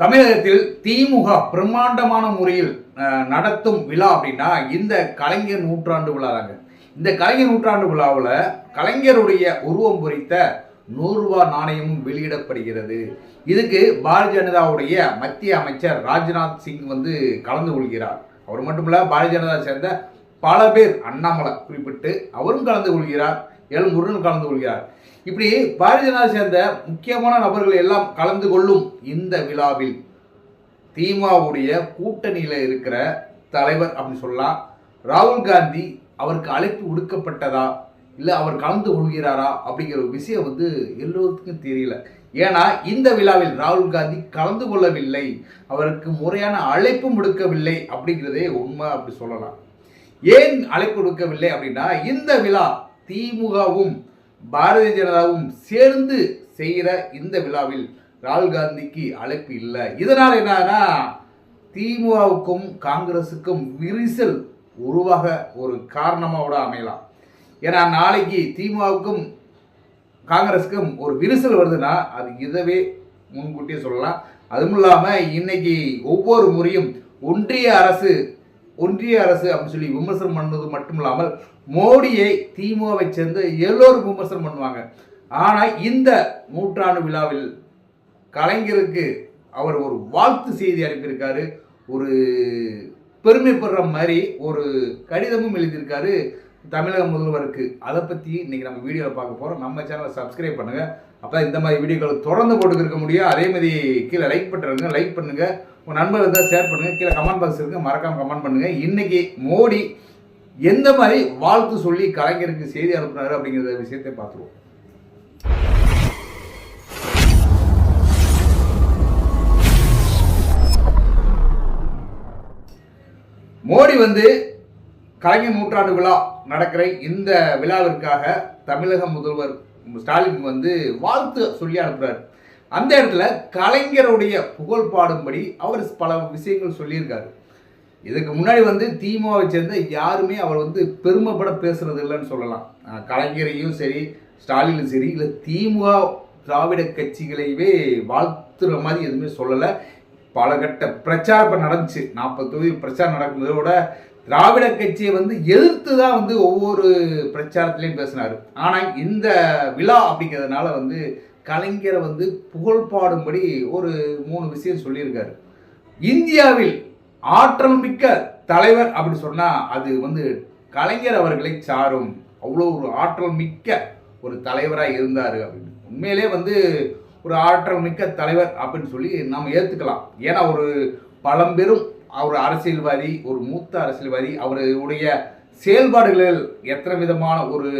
தமிழகத்தில் திமுக பிரம்மாண்டமான முறையில் நடத்தும் விழா அப்படின்னா இந்த கலைஞர் நூற்றாண்டு விழா தாங்க இந்த கலைஞர் நூற்றாண்டு விழாவில் கலைஞருடைய உருவம் பொறித்த நூறு நாணயமும் வெளியிடப்படுகிறது. இதுக்கு பாரதிய ஜனதாவுடைய மத்திய அமைச்சர் ராஜ்நாத் சிங் வந்து கலந்து கொள்கிறார். அவர் மட்டுமல்ல பாரதிய ஜனதா சேர்ந்த பல பேர் அண்ணாமலை குறிப்பிட்டு அவரும் கலந்து கொள்கிறார். எல் முருகன் கலந்து கொள்கிறார். இப்படி பாரதிய ஜனதா சேர்ந்த முக்கியமான நபர்கள் எல்லாம் கலந்து கொள்ளும் இந்த விழாவில் திமுகவுடைய கூட்டணியில் இருக்கிற தலைவர் அப்படின்னு சொல்லலாம். ராகுல் காந்தி அவருக்கு அழைப்பு விடுக்கப்பட்டதா? இல்லை அவர் கலந்து கொள்கிறாரா? அப்படிங்கிற ஒரு விஷயம் வந்து எல்லோருக்கும் தெரியல. ஏன்னா இந்த விழாவில் ராகுல் காந்தி கலந்து கொள்ளவில்லை. அவருக்கு முறையான அழைப்பும் விடுக்கவில்லை அப்படிங்கிறதே உண்மை அப்படி சொல்லலாம். ஏன் அழைப்பு விடுக்கவில்லை அப்படின்னா இந்த விழா திமுகவும் பாரதிய ஜனதாவும் சேர்ந்து செய்கிற இந்த விழாவில் ராகுல் காந்திக்கு அழைப்பு இல்லை. இதனால் என்னன்னா திமுகவுக்கும் காங்கிரஸுக்கும் விரிசல் உருவாக ஒரு காரணமாக கூட அமையலாம். ஏன்னா நாளைக்கு திமுகவுக்கும் காங்கிரஸுக்கும் ஒரு விரிசல் வருதுன்னா அது இதவே முன்கூட்டியே சொல்லலாம். அதுவும் இல்லாமல் இன்னைக்கு ஒவ்வொரு முறையும் ஒன்றிய அரசு ஒன்றிய அரசு அப்படின்னு சொல்லி விமர்சனம் பண்ணது மட்டும் இல்லாமல் மோடியை திமுகவை சேர்ந்து எல்லோரும் விமர்சனம் பண்ணுவாங்க. ஆனால் இந்த நூற்றாண்டு விழாவில் கலைஞருக்கு அவர் ஒரு வாழ்த்து செய்தி அனுப்பியிருக்காரு. ஒரு பெருமைப்படுற மாதிரி ஒரு கடிதமும் எழுதியிருக்காரு தமிழக முதல்வருக்கு. அதை பற்றி இன்னைக்கு நம்ம வீடியோவில் பார்க்க போகிறோம் நம்ம சேனலை சப்ஸ்கிரைப் பண்ணுங்கள் அப்போ இந்த மாதிரி வீடியோக்களை தொடர்ந்து போட்டுக்கிருக்க முடியும். அதே மாதிரி கீழே லைக் பண்ணுறதுங்க லைக் பண்ணுங்கள் உங்கள் நண்பர் இருந்தால் ஷேர் பண்ணுங்கள் கீழே கமெண்ட் பாக்ஸ் இருக்குது மறக்காமல் கமெண்ட் பண்ணுங்கள் இன்றைக்கி மோடி எந்த மாதிரி வாழ்த்து சொல்லி கலைஞருக்கு செய்தி அனுப்புனாரு அப்படிங்கிற விஷயத்தை பார்த்துருவோம். மோடி வந்து கலைஞர் நூற்றாண்டு விழா நடக்கிற இந்த விழாவிற்காக தமிழக முதல்வர் ஸ்டாலின் வந்து வாழ்த்து சொல்லி அனுப்புகிறார் அந்த இடத்துல கலைஞருடைய புகழ் பாடும்படி அவர் பல விஷயங்கள் சொல்லியிருக்காரு. இதுக்கு முன்னாடி வந்து திமுகவை சேர்ந்த யாருமே அவர் வந்து பெருமைப்பட பேசுறது இல்லைன்னு சொல்லலாம். கலைஞரையும் சரி ஸ்டாலினும் சரி இல்லை திமுக திராவிட கட்சிகளையவே வாழ்த்துற மாதிரி எதுவுமே சொல்லலை. பல கட்ட பிரச்சாரம் இப்போ நடந்துச்சு. நாற்பது தொகுதி பிரச்சாரம் விட திராவிட கட்சியை வந்து எதிர்த்து தான் வந்து ஒவ்வொரு பிரச்சாரத்துலேயும் பேசினார். ஆனால் இந்த விழா அப்படிங்கிறதுனால வந்து கலைஞரை வந்து புகழ் பாடும்படி ஒரு மூணு விஷயம் சொல்லியிருக்காரு. இந்தியாவில் ஆற்றல் மிக்க தலைவர் அப்படி சொன்னால் அது வந்து கலைஞர் அவர்களை சாரும். அவ்வளோ ஒரு ஆற்றல் மிக்க ஒரு தலைவராக இருந்தார் அப்படின்னு. உண்மையிலே வந்து ஒரு ஆற்றல் மிக்க தலைவர் அப்படின்னு சொல்லி நாம் ஏற்றுக்கலாம் ஏன்னா ஒரு பழம்பெரும் அவர் அரசியல்வாதி ஒரு மூத்த அரசியல்வாதி அவருடைய செயல்பாடுகளில் எத்தனை விதமான ஒரு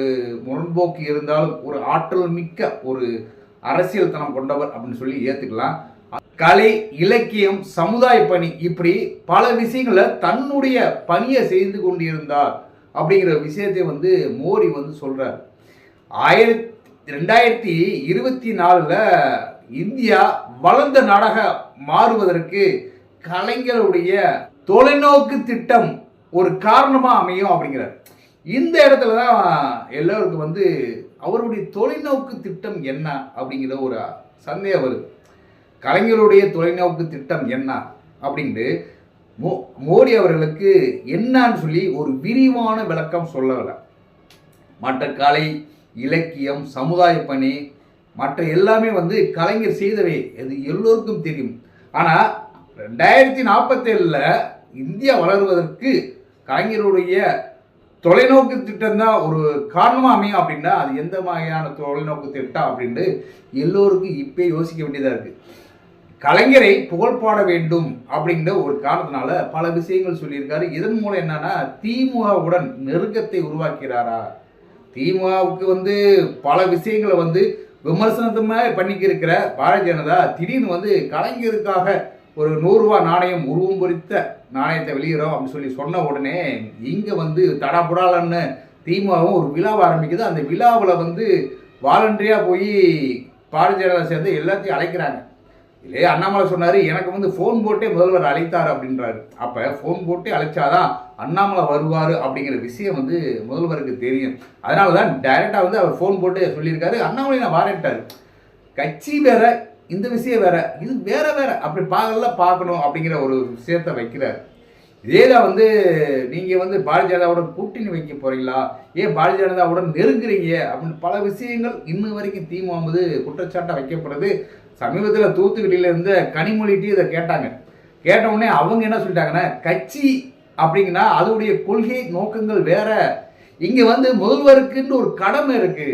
முரண்போக்கு இருந்தாலும் ஒரு ஆற்றல் மிக்க ஒரு அரசியல் தனம் கொண்டவர் அப்படின்னு சொல்லி ஏற்றுக்கலாம் கலை இலக்கியம் சமுதாய பணி இப்படி பல விஷயங்களை தன்னுடைய பணியை செய்து கொண்டிருந்தார் அப்படிங்கிற விஷயத்தை வந்து மோடி வந்து சொல்றார். ஆயிரத்தி ரெண்டாயிரத்தி இருபத்தி நாலில் இந்தியா வளர்ந்த நாடாக மாறுவதற்கு கலைஞருடைய தொலைநோக்கு திட்டம் ஒரு காரணமாக அமையும் அப்படிங்கிறார். இந்த இடத்துல தான் எல்லோருக்கும் வந்து அவருடைய தொலைநோக்கு திட்டம் என்ன அப்படிங்கிற ஒரு சந்தேகம் வருது. கலைஞருடைய தொலைநோக்கு திட்டம் என்ன அப்படின்ட்டு மோ மோடி அவர்களுக்கு என்னன்னு சொல்லி ஒரு விரிவான விளக்கம் சொல்லவில்லை. மற்ற கலை இலக்கியம் சமுதாய பணி மற்ற எல்லாமே வந்து கலைஞர் செய்தவை. அது எல்லோருக்கும் தெரியும். ஆனால் ரெண்டாயிரத்தி நாற்பத்தேழில் இந்தியா வளர்வதற்கு கலைஞருடைய தொலைநோக்கு திட்டம் தான் ஒரு காரணமாக அமையும் அப்படின்னா அது எந்த மாதிரியான தொலைநோக்கு திட்டம் அப்படின்ட்டு எல்லோருக்கும் இப்போ யோசிக்க வேண்டியதாக இருக்குது கலைஞரை புகழ்பாட வேண்டும் அப்படிங்கிற ஒரு காரணத்தினால பல விஷயங்கள் சொல்லியிருக்காரு. இதன் மூலம் என்னன்னா திமுகவுடன் நெருக்கத்தை உருவாக்கிறாரா? திமுகவுக்கு வந்து பல விஷயங்களை வந்து விமர்சனத்தமாக பண்ணிக்கிருக்கிற பாரதிய ஜனதா திடீர்னு வந்து கலைஞருக்காக ஒரு நூறுரூவா நாணயம் உருவம் பொறித்த நாணயத்தை வெளியிடறோம் அப்படின்னு சொல்லி சொன்ன உடனே இங்கே வந்து தடாபுடாலன்னு திமுகவும் ஒரு விழாவை ஆரம்பிக்குது. அந்த விழாவில் வந்து வாலண்டரியாக போய் பாரதிய ஜனதா சேர்ந்து எல்லாத்தையும் அழைக்கிறாங்க. இல்லையே அண்ணாமலை சொன்னார் எனக்கு வந்து ஃபோன் போட்டே முதல்வர் அழைத்தார் அப்படின்றாரு. அப்போ ஃபோன் போட்டே அழைச்சாதான் அண்ணாமலை வருவார் அப்படிங்கிற விஷயம் வந்து முதல்வருக்கு தெரியும். அதனால தான் டைரெக்டாக வந்து அவர் ஃபோன் போட்டு சொல்லியிருக்காரு. அண்ணாமலை நான் வாரட்டார் கட்சி வேற இந்த விஷயம் வேற இது வேற வேற. அப்படி பார்க்கல பார்க்கணும் அப்படிங்கிற ஒரு விஷயத்தை வைக்கிறார். இதே தான் வந்து நீங்கள் வந்து பாரதிய ஜனதாவோட கூட்டணி வைக்க போறீங்களா? ஏன் பாரதிய ஜனதாவுடன் நெருங்குறீங்க? அப்படின்னு பல விஷயங்கள் இன்னும் வரைக்கும் திமுக மீது குற்றச்சாட்டாக வைக்கப்படுது. சமீபத்தில் தூத்துக்குடியில இருந்த கனிமொழிட்டு இதை கேட்டாங்க. கேட்ட உடனே அவங்க என்ன சொல்லிட்டாங்கன்னா கட்சி அப்படிங்கன்னா அதோடைய கொள்கை நோக்கங்கள் வேற. இங்க வந்து முதல்வருக்குன்னு ஒரு கடமை இருக்கு.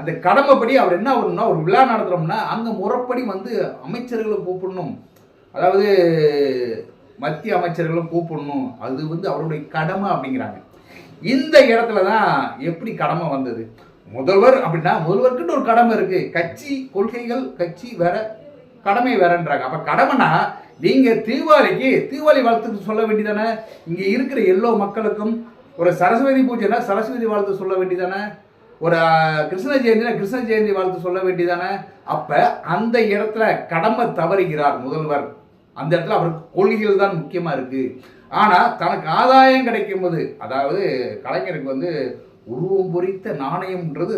அந்த கடமைப்படி அவர் என்ன பண்ணணும்னா ஒரு விழா நடத்துகிறோம்னா அங்கே முறைப்படி வந்து அமைச்சர்களை கூப்பிடணும். அதாவது மத்திய அமைச்சர்களும் கூப்பிடணும். அது வந்து அவருடைய கடமை அப்படிங்கிறாங்க. இந்த இடத்துல தான் எப்படி கடமை வந்தது? முதல்வர் அப்படின்னா முதல்வருக்குன்னு ஒரு கடமை இருக்கு. கட்சி கொள்கைகள் கட்சி வேற கடமை வேறன்றாங்க. அப்போ கடமைனா நீங்கள் தீபாவளிக்கு தீபாவளி வாழ்த்துக்கு சொல்ல வேண்டியதானே? இங்கே இருக்கிற எல்லோ மக்களுக்கும் ஒரு சரஸ்வதி பூஜைனா சரஸ்வதி வாழ்த்து சொல்ல வேண்டியதானே? ஒரு கிருஷ்ண ஜெயந்தினா கிருஷ்ண ஜெயந்தி வாழ்த்து சொல்ல வேண்டியதானே? அப்ப அந்த இடத்துல கடமை தவறுகிறார் முதல்வர். அந்த இடத்துல அவருக்கு கொள்கைகள் தான் முக்கியமா இருக்கு. ஆனா தனக்கு ஆதாயம் கிடைக்கும் போது அதாவது கலைஞருக்கு வந்து உருவம் பொறித்த நாணயம்ன்றது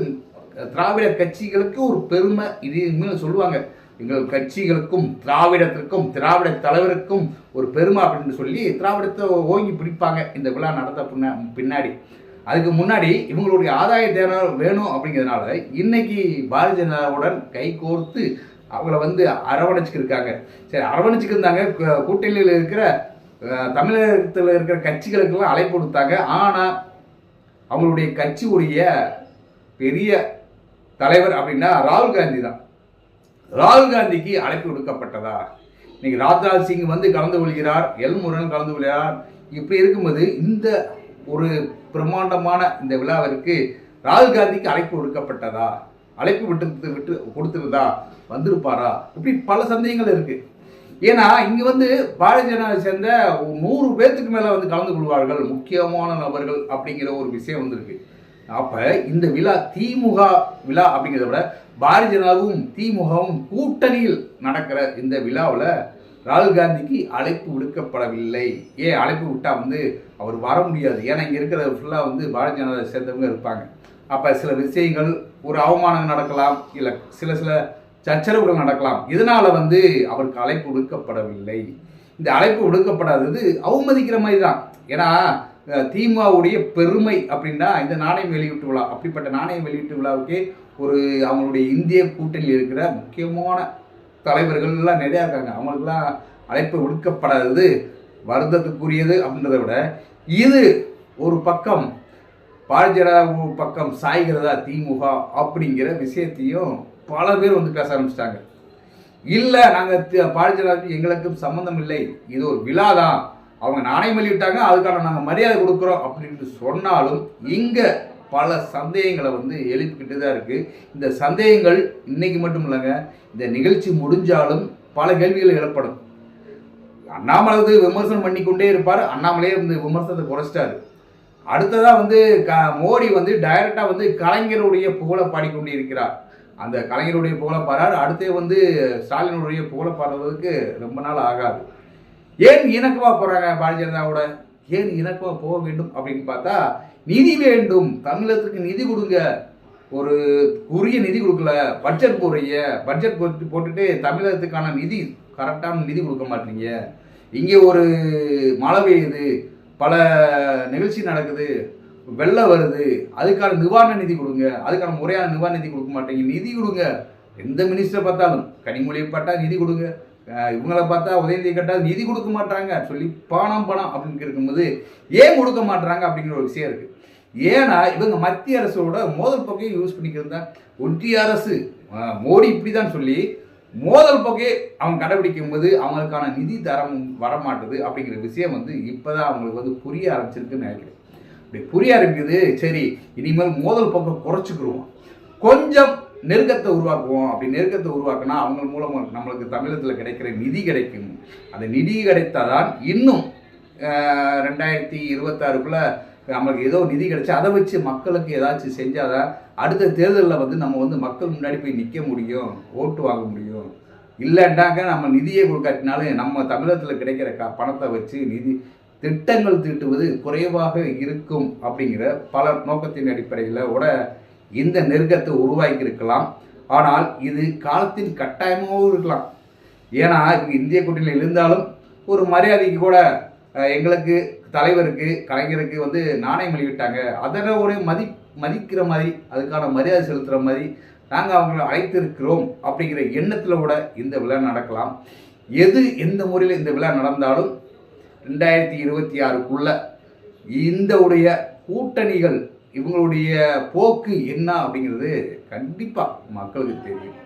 திராவிட கட்சிகளுக்கு ஒரு பெருமை. இது சொல்லுவாங்க எங்கள் கட்சிகளுக்கும் திராவிடத்திற்கும் திராவிட தலைவருக்கும் ஒரு பெருமை அப்படின்னு சொல்லி திராவிடத்தை ஓங்கி பிடிப்பாங்க. இந்த விழா நடந்த பின்ன பின்னாடி. அதுக்கு முன்னாடி இவங்களுடைய ஆதாய தேனம் வேணும் அப்படிங்கிறதுனால இன்னைக்கு பாரதிய ஜனதாவுடன் கை கோர்த்து அவங்கள வந்து அரவணைச்சிக்கிருக்காங்க. சரி அரவணைச்சிக்கிருந்தாங்க. கூட்டணியில் இருக்கிற தமிழகத்தில் இருக்கிற கட்சிகளுக்கெல்லாம் அழைப்பு கொடுத்தாங்க. ஆனால் அவங்களுடைய கட்சியுடைய பெரிய தலைவர் அப்படின்னா ராகுல் காந்தி தான். ராகுல் காந்திக்கு அழைப்பு கொடுக்கப்பட்டதா? இன்னைக்கு ராஜ்நாத் சிங் வந்து கலந்து கொள்கிறார். எல்முருகன் கலந்து கொள்கிறார். இப்படி இருக்கும்போது இந்த ஒரு பிரம்மாண்டமான இந்த விழாவிற்கு ராகுல் காந்திக்கு அழைப்பு விடுக்கப்பட்டதா? அழைப்பு விட்டு விட்டு கொடுத்துருந்தா வந்திருப்பாரா? இப்படி பல சந்தேகங்கள் இருக்கு. ஏன்னா இங்க வந்து பாரதிய ஜனதாவை சேர்ந்த நூறு பேர்த்துக்கு மேல வந்து கலந்து கொள்வார்கள் முக்கியமான நபர்கள் அப்படிங்கிற ஒரு விஷயம் வந்திருக்கு. அப்ப இந்த விழா திமுக விழா அப்படிங்கிறத விட பாரதிய ஜனதாவும் திமுகவும் கூட்டணியில் நடக்கிற இந்த விழாவில் ராகுல் காந்திக்கு அழைப்பு விடுக்கப்படவில்லை. ஏன் அழைப்பு விட்டால் வந்து அவர் வர முடியாது? ஏன்னா இங்கே இருக்கிற ஃபுல்லாக வந்து பாரதிய ஜனதா சேர்ந்தவங்க இருப்பாங்க. அப்போ சில விஷயங்கள் ஒரு அவமானம் நடக்கலாம் இல்லை சில சில சச்சரவுகள் நடக்கலாம். இதனால் வந்து அவருக்கு அழைப்பு விடுக்கப்படவில்லை. இந்த அழைப்பு விடுக்கப்படாதது அவமதிக்கிற மாதிரி தான். ஏன்னா திமுகவுடைய பெருமை அப்படின்னா இந்த நாணயம் வெளியீட்டு விழா அப்படிப்பட்ட நாணயம் வெளியீட்டு விழாவுக்கே ஒரு அவங்களுடைய இந்திய கூட்டணியில் இருக்கிற முக்கியமான தலைவர்கள்லாம் நிறையா இருக்காங்க. அவங்களுக்குலாம் அழைப்பு விடுக்கப்படாதது வருத்தத்துக்குரியது அப்படின்றத விட இது ஒரு பக்கம் பாரதிய பக்கம் சாய்கிறதா திமுக அப்படிங்கிற விஷயத்தையும் பல பேர் வந்து பேச ஆரம்பிச்சிட்டாங்க. இல்லை நாங்கள் பாரதிய எங்களுக்கும் சம்மந்தம் இல்லை. இது ஒரு விழா தான். அவங்க நாணயம் வெளியிட்டாங்க அதுக்கான நாங்கள் மரியாதை கொடுக்குறோம் அப்படின்ட்டு சொன்னாலும் இங்கே பல சந்தேகங்களை வந்து எழுப்பிக்கிட்டு தான் இருக்குது இந்த சந்தேகங்கள் இன்றைக்கி மட்டும் இல்லைங்க இந்த நிகழ்ச்சி முடிஞ்சாலும் பல கேள்விகள் எழப்படும் அண்ணாமலை வந்து விமர்சனம் பண்ணிக்கொண்டே இருப்பார் அண்ணாமலையே வந்து விமர்சனத்தை குறைச்சிட்டாரு. அடுத்ததாக வந்து க மோடி வந்து டைரெக்டாக வந்து கலைஞருடைய புகழை பாடிக்கொண்டு இருக்கிறார் அந்த கலைஞருடைய புகழை பாடுறார் அடுத்தே வந்து ஸ்டாலினுடைய புகழை பாடுறதுக்கு ரொம்ப நாள் ஆகாது. ஏன் இணக்கமாக போகிறாங்க பாரதிய ஜனதாவோட? ஏன் இணக்கமாக போக வேண்டும் அப்படின்னு பார்த்தா நிதி வேண்டும். தமிழகத்துக்கு நிதி கொடுங்க. ஒரு உரிய நிதி கொடுக்கல. பட்ஜெட் போடுறீங்க. பட்ஜெட் போட்டு போட்டுட்டு தமிழகத்துக்கான நிதி கரெக்டான நிதி கொடுக்க மாட்டீங்க. இங்கே ஒரு மழை பெய்யுது. பல நிகழ்ச்சி நடக்குது. வெள்ளம் வருது. அதுக்கான நிவாரண நிதி கொடுங்க. அதுக்கான முறையான நிவாரண நிதி கொடுக்க மாட்டீங்க. நிதி கொடுங்க. எந்த மினிஸ்டர் பார்த்தாலும் கனிமொழியை பார்த்தா நிதி கொடுங்க. இவங்களை இவங்கள பார்த்தா உதயநிதி கேட்டா நிதி கொடுக்க மாட்டாங்க சொல்லி பணம் பணம் அப்படின்னு இருக்கும்போது ஏன் கொடுக்க மாட்டாங்க அப்படிங்கிற ஒரு விஷயம் இருக்குது ஏன்னா இவங்க மத்திய அரசோட மோதல் போக்கையை யூஸ் பண்ணிக்கிறது தான் ஒன்றிய அரசு மோடி மோடி இப்படிதான் சொல்லி மோதல் போக்கே அவங்க கடைபிடிக்கும் போது அவங்களுக்கான நிதி தரம் வரமாட்டுது அப்படிங்கிற விஷயம் வந்து இப்போதான் அவங்களுக்கு வந்து புரிய ஆரம்பிச்சிருக்குன்னு நினைக்கிறேன். இப்படி புரிய ஆரம்பிக்குது சரி இனிமேல் மோதல் போக்கை குறைச்சிக்கிடுவோம் கொஞ்சம் நெருக்கத்தை உருவாக்குவோம். அப்படி நெருக்கத்தை உருவாக்குனா அவங்க மூலம் நம்மளுக்கு தமிழகத்தில் கிடைக்கிற நிதி கிடைக்கும். அந்த நிதி கிடைத்தாதான் இன்னும் ரெண்டாயிரத்தி இருபத்தாறுக்குள்ள நம்மளுக்கு ஏதோ நிதி கிடைச்சா அதை வச்சு மக்களுக்கு ஏதாச்சும் செஞ்சாதான் அடுத்த தேர்தலில் வந்து நம்ம வந்து மக்கள் முன்னாடி போய் நிற்க முடியும் ஓட்டு வாங்க முடியும். இல்லைண்டாங்க நம்ம நிதியை கொடுக்காட்டினாலும் நம்ம தமிழகத்தில் கிடைக்கிற க பணத்தை வச்சு நிதி திட்டங்கள் தீட்டுவது குறைவாக இருக்கும் அப்படிங்கிற பல நோக்கத்தின் அடிப்படையில் கூட இந்த நெருக்கத்தை உருவாக்கி இருக்கலாம் ஆனால் இது காலத்தின் கட்டாயமாகவும் இருக்கலாம். ஏன்னா இவங்க இந்திய கூட்டணியில் இருந்தாலும் ஒரு மரியாதைக்கு கூட எங்களுக்கு தலைவருக்கு கலைஞருக்கு வந்து நாணயம் வெளியிட்டாங்க. அதனை ஒரு மதி மதிக்கிற மாதிரி அதுக்கான மரியாதை செலுத்துகிற மாதிரி நாங்கள் அவங்களை அழைத்திருக்கிறோம் அப்படிங்கிற எண்ணத்தில் கூட இந்த விழா நடக்கலாம். எது எந்த முறையில் இந்த விழா நடந்தாலும் ரெண்டாயிரத்தி இருபத்தி ஆறுக்குள்ளே இந்தவுடைய கூட்டணிகள் இவங்களுடைய போக்கு என்ன அப்படிங்கிறது கண்டிப்பாக மக்களுக்கு தெரியும்.